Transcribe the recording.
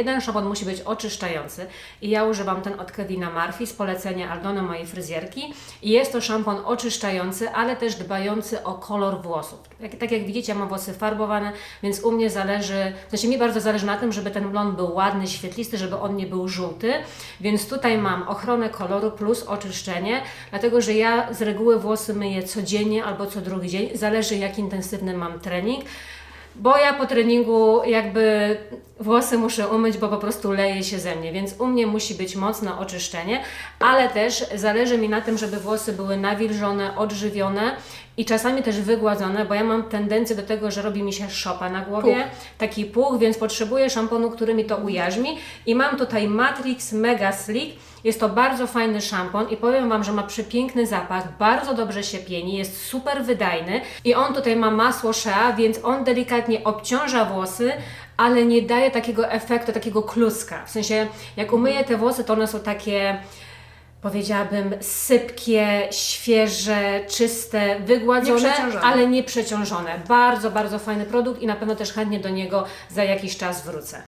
Jeden szampon musi być oczyszczający i ja używam ten od Kevina Murphy z polecenia Aldona mojej fryzjerki i jest to szampon oczyszczający, ale też dbający o kolor włosów. Jak, tak jak widzicie, ja mam włosy farbowane, więc u mnie zależy, w sensie mi bardzo zależy na tym, żeby ten blond był ładny, świetlisty, żeby on nie był żółty, więc tutaj mam ochronę koloru plus oczyszczenie, dlatego że ja z reguły włosy myję codziennie albo co drugi dzień, zależy jak intensywny mam trening. Bo ja po treningu jakby włosy muszę umyć, bo po prostu leje się ze mnie, więc u mnie musi być mocne oczyszczenie, ale też zależy mi na tym, żeby włosy były nawilżone, odżywione i czasami też wygładzone, bo ja mam tendencję do tego, że robi mi się szopa na głowie, Puch. taki puch, więc potrzebuję szamponu, który mi to ujarzmi i mam tutaj Matrix Mega Slick. Jest to bardzo fajny szampon i powiem Wam, że ma przepiękny zapach, bardzo dobrze się pieni, jest super wydajny i on tutaj ma masło Shea, więc on delikatnie obciąża włosy, ale nie daje takiego efektu, takiego kluska. W sensie, jak umyję te włosy, to one są takie powiedziałabym sypkie, świeże, czyste, wygładzone, Nieprzeciążone. ale nie przeciążone. Bardzo, bardzo fajny produkt i na pewno też chętnie do niego za jakiś czas wrócę.